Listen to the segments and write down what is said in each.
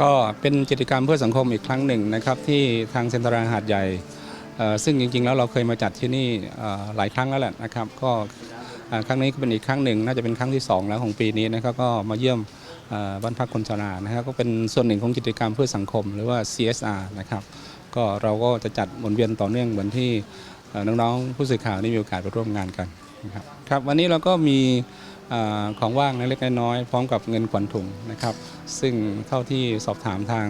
ก็เป็นกิจกรรมเพื่อสังคมอีกครั้งหนึ่งนะครับที่ทางเซ็นทรัลหาดใหญ่ซึ่งจริงๆ แล้วเราเคยมาจัดที่นี่หลายครั้งแล้วแหละนะครับ ก็ครั้งนี้ก็เป็นอีกครั้งหนึ่ง น่าจะเป็นครั้งที่สองแล้วของปีนี้นะครับก็มาเยี่ยมบ้านพักคนชรานะครับก็เป็นส่วนหนึ่งของกิจกรรมเพื่อสังคมหรือว่า CSR นะครับก็เราก็จะจัดหมุนเวียนต่อเนื่องเหมือนที่น้องๆผู้สื่อข่าวได้มีโอกาสไปร่วมงานกันนะครับครับวันนี้เราก็มี ของว่างเล็กน้อยพร้อมกับเงินขวัญถุงนะครับ ซึ่งเท่าที่สอบถามทาง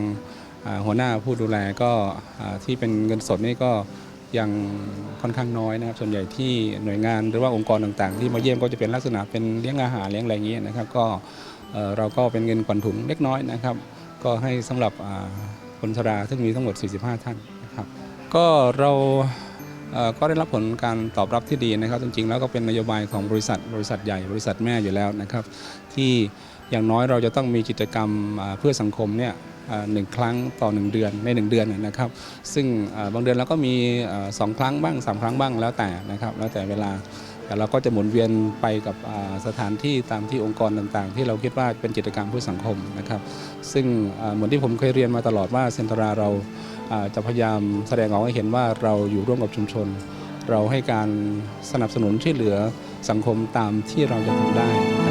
หัวหน้าผู้ดูแลก็ที่เป็นเงินสดนี่ก็ยังค่อนข้างน้อยนะครับ ส่วนใหญ่ที่หน่วยงานหรือว่าองค์กรต่างๆ ที่มาเยี่ยมก็จะเป็นลักษณะเป็นเลี้ยงอาหารเลี้ยงอะไรอย่างนี้ยนะครับ ก็เราก็เป็นเงินขวัญถุงเล็กน้อยนะครับ ก็ให้สำหรับคนชราซึ่งมีทั้งหมด 45 ท่านนะครับ ก็เรา ก็ได้รับผลการตอบรับที่ดีนะครับ จริงๆ แล้วก็เป็นนโยบายของบริษัท บริษัทใหญ่ บริษัทแม่อยู่แล้วนะครับ ที่อย่างน้อยเราจะต้องมีกิจกรรมเพื่อสังคมเนี่ยหนึ่งครั้งต่อหนึ่งเดือนในหนึ่งเดือนนะครับ ซึ่งบางเดือนเราก็มีสองครั้งบ้างสามครั้งบ้างแล้วแต่นะครับแล้วแต่เวลาแต่เราก็จะหมุนเวียนไปกับสถานที่ตามที่องค์กรต่างๆ ที่เราคิดว่าเป็นกิจกรรมเพื่อสังคมนะครับ ซึ่งเหมือนที่ผมเคยเรียนมาตลอดว่าเซ็นทราเรา จะพยายามแสดงออกให้เห็นว่าเราอยู่ร่วมกับชุมชน เราให้การสนับสนุนช่วยเหลือสังคมตามที่เราจะทำได้